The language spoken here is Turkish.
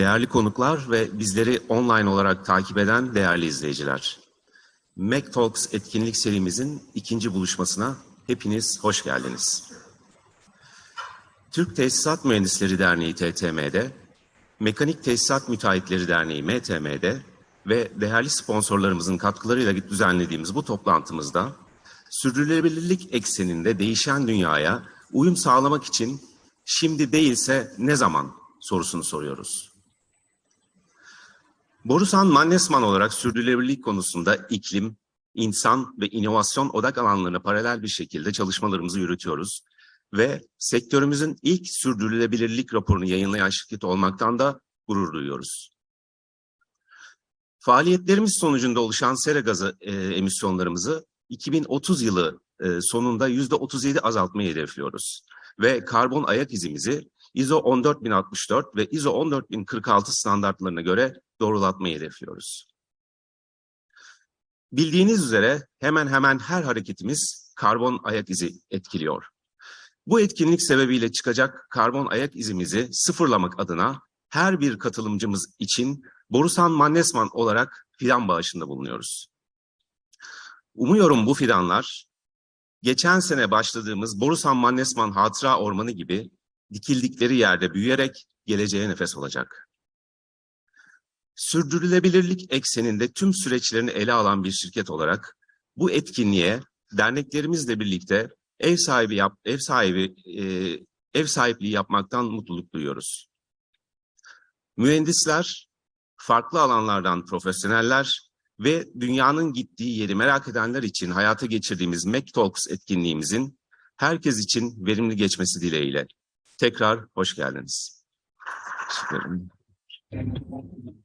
Değerli konuklar ve bizleri online olarak takip eden değerli izleyiciler. Mac Talks etkinlik serimizin ikinci buluşmasına hepiniz hoş geldiniz. Türk Tesisat Mühendisleri Derneği TTM'de, Mekanik Tesisat Müteahhitleri Derneği MTM'de ve değerli sponsorlarımızın katkılarıyla düzenlediğimiz bu toplantımızda sürdürülebilirlik ekseninde değişen dünyaya uyum sağlamak için şimdi değilse ne zaman sorusunu soruyoruz. Borusan Mannesman olarak sürdürülebilirlik konusunda iklim, insan ve inovasyon odak alanlarına paralel bir şekilde çalışmalarımızı yürütüyoruz ve sektörümüzün ilk sürdürülebilirlik raporunu yayınlayan şirket olmaktan da gurur duyuyoruz. Faaliyetlerimiz sonucunda oluşan sera gazı e, emisyonlarımızı 2030 yılı e, sonunda %37 azaltmayı hedefliyoruz. Ve karbon ayak izimizi ISO 14064 ve ISO 14046 standartlarına göre doğrulatmayı hedefliyoruz. Bildiğiniz üzere hemen hemen her hareketimiz karbon ayak izi etkiliyor. Bu etkinlik sebebiyle çıkacak karbon ayak izimizi sıfırlamak adına her bir katılımcımız için Borusan Mannesman olarak fidan bağışında bulunuyoruz. Umuyorum bu fidanlar geçen sene başladığımız Borusan Mannesman Hatıra Ormanı gibi dikildikleri yerde büyüyerek geleceğe nefes olacak. Sürdürülebilirlik ekseninde tüm süreçlerini ele alan bir şirket olarak bu etkinliğe derneklerimizle birlikte ev sahibi yap ev sahibi e, ev sahipliği yapmaktan mutluluk duyuyoruz. Mühendisler, farklı alanlardan profesyoneller ve dünyanın gittiği yeri merak edenler için hayata geçirdiğimiz Mac Talks etkinliğimizin herkes için verimli geçmesi dileğiyle. Tekrar hoş geldiniz. Teşekkür.